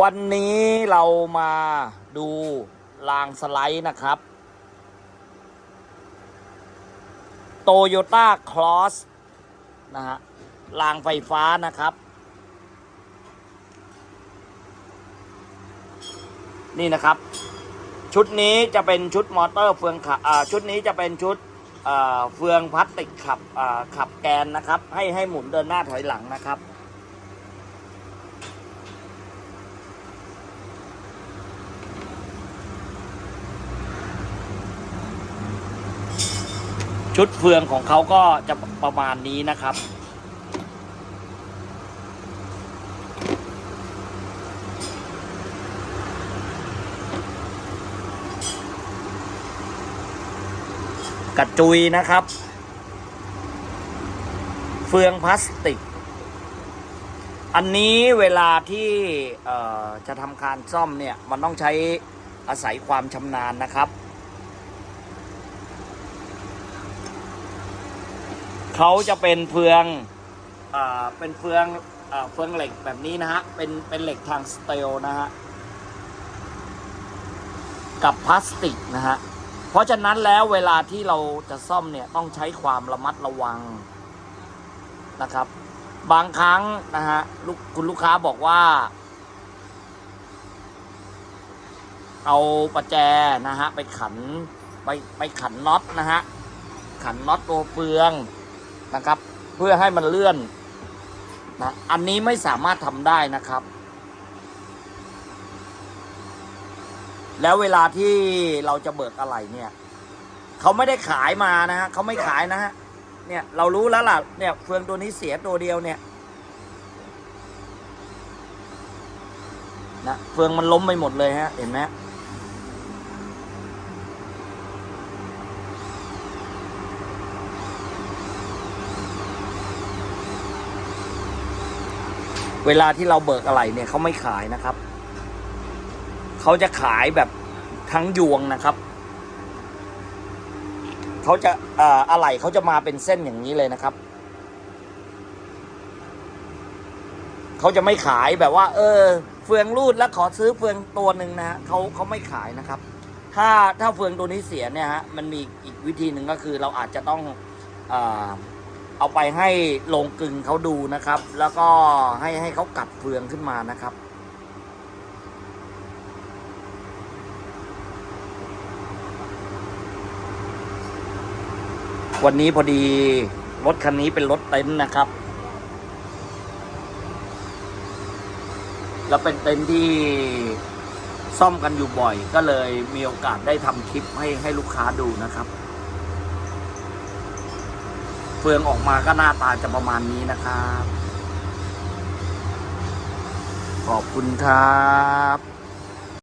วันนี้เรามาดูรางสไลด์นะครับโตโยต้าคลอสนะฮะรางไฟฟ้านะครับ นี่นะครับ ชุดนี้จะเป็นชุดมอเตอร์เฟืองขับชุดนี้จะเป็นชุดเฟืองพลาสติกขับขับแกนนะครับ ให้ให้หมุนเดินหน้าถอยหลังนะครับ ชุดเฟืองของเขาก็จะประมาณนี้นะครับ กระจุยนะครับ เฟืองพลาสติก อันนี้เวลาที่จะทำการซ่อมเนี่ย มันต้องใช้อาศัยความชำนาญนะครับ เขาจะเป็นเฟืองเอ่อเป็นเฟืองเอ่อเฟืองเหล็กแบบนี้นะฮะ เป็นเป็นเหล็กทางสเตลนะฮะ กับพลาสติกนะฮะ เพราะฉะนั้นแล้วเวลาที่เราจะซ่อมเนี่ยต้องใช้ความระมัดระวังนะครับ บางครั้งนะฮะลูกคุณลูกค้าบอกว่า เอาประแจนะฮะไปขันไปไปขันน็อตนะฮะขันน็อตตัวเฟือง นะครับ เพื่อให้มันเลื่อนนะอันนี้ไม่สามารถทำได้นะครับ แล้วเวลาที่เราจะเบิกอะไรเนี่ยเขาไม่ได้ขายมานะฮะเขาไม่ขายนะฮะเนี่ยเรารู้แล้วล่ะเนี่ยเฟืองตัวนี้เสียตัวเดียวเนี่ยนะเฟืองมันล้มไปหมดเลยฮะเห็นไหม เวลาที่เราเบิกอะไรเนี่ยเขาไม่ขายนะครับ เขาจะขายแบบทั้งยวงนะครับ เขาจะอ่ออะไหล่เขาจะมาเป็นเส้นอย่างนี้เลยนะครับ เขาจะไม่ขายแบบว่า เออ เฟืองรูดแล้วขอซื้อเฟืองตัวหนึ่งนะฮะเขาเขาไม่ขายนะครับ ถ้าถ้าเฟืองตัวนี้เสียเนี่ยฮะ มันมีอีกวิธีหนึ่งก็คือเราอาจจะต้องอ่อ เอาไปให้โรงกลึงเขาดูนะครับ แล้วก็ให้ให้เขากัดเฟืองขึ้นมานะครับ วันนี้พอดีรถคันนี้เป็นรถเต็นท์นะครับ แล้วเป็นเต็นท์ที่ซ่อมกันอยู่บ่อย ก็เลยมีโอกาสได้ทำคลิปให้ให้ลูกค้าดูนะครับ เฟืองออกมาก็หน้าตาจะประมาณนี้นะครับ ขอบคุณครับ